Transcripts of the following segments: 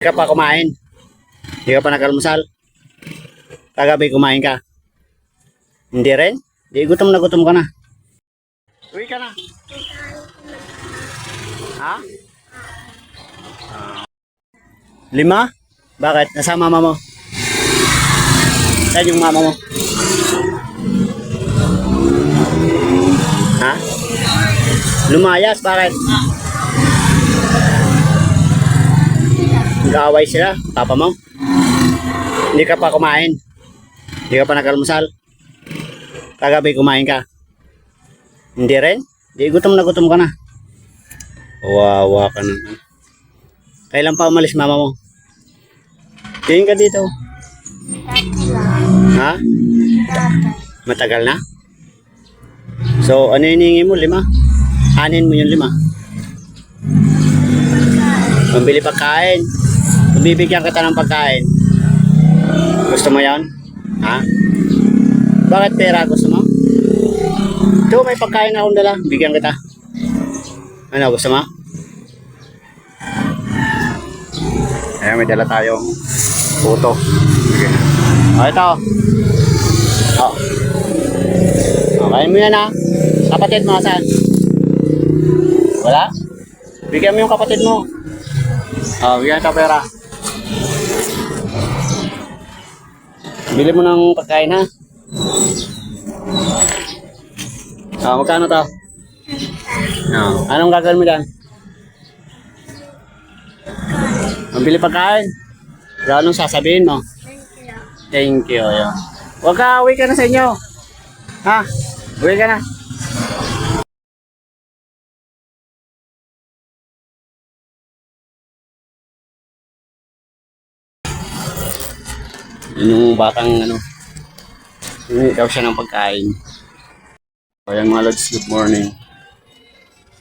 Hindi ka pa kumain. Hindi ka pa nag-almusal. Kagabi kumain ka. Hindi rin? Di gutom na gutom ka na. Uwi ka na. Ha? Lima? Bakit? Nasa mama mo? Saan yung mama mo? Ha? Lumayas, bakit? Nag-aaway sila, papa mo. Hindi ka pa kumain. Hindi ka pa nag-almusal. Kagabi kumain ka. Hindi rin? Di gutom na gutom ka na. Wawa ka naman. Kailan pa umalis mama mo? Tingin ka dito. Ha? Matagal na? So, ano hinihingi mo? Lima? Anin mo yung lima? Pambili pagkain. Bibigyan kita ng pagkain. Gusto mo yan? Ha? Bakit pera gusto mo? Ito, may pagkain akong dala. Bigyan kita. Ano, gusto mo? Ayan, may dala tayong puto. O, ito. O. Okay mo yan ha. Kapatid mo, saan? Wala? Bigyan mo yung kapatid mo. O, bigyan ka pera. Bili mo ng pagkain ha. Ah, magkano to? No. Anong gagawin mo dyan? Mabili pagkain. So, anong sasabihin mo? Thank you. Ayun. Huwag ka, uwi ka na sa inyo. Ha? Uwi ka na. Yung batang ano. Hindi daw siya ng pagkain. So, ayan mga lods, good morning.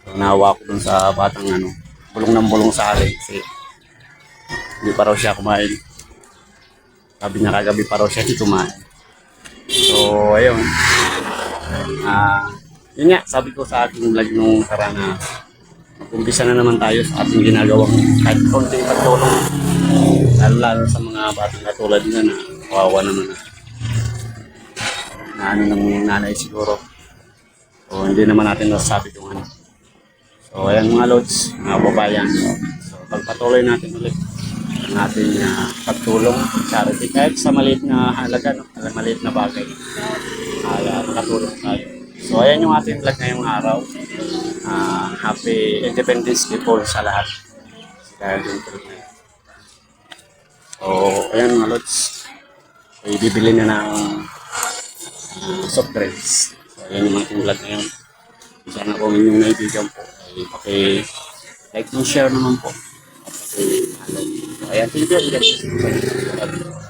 So, nahawa ko dun sa batang ano, bulong ng bulong sa akin kasi hindi pa raw siya kumain. Sabi niya kagabi pa raw siya hindi kumain. So, ayun. Ah, yun nga, sabi ko sa ating vlog nung tara mag-umpisa na naman tayo sa ating ginagawang kahit konting pagtulong. Lalo-lalo sa mga batang katulad na na kawawa naman na na ano ng nanay siguro. So, hindi naman natin nasasabi kung ano. So, ayan mga lods, mga babayan. So, pagpatuloy natin ulit ang ating ah, pagtulong, charity, kahit sa maliit na halaga, no? maliit na bagay, ay ah, makatulong tayo. So, ayan yung ating vlog ngayong araw. Ah, happy Independence Day po sa lahat. Po na So, ayan mga lods. So, ibibili na ng ah, soft drinks. So, ayan yung ating vlog ngayon. Sana kung inyong naibigan po, ay paki-like and share naman po. Paki-like. So, ayan, thank you.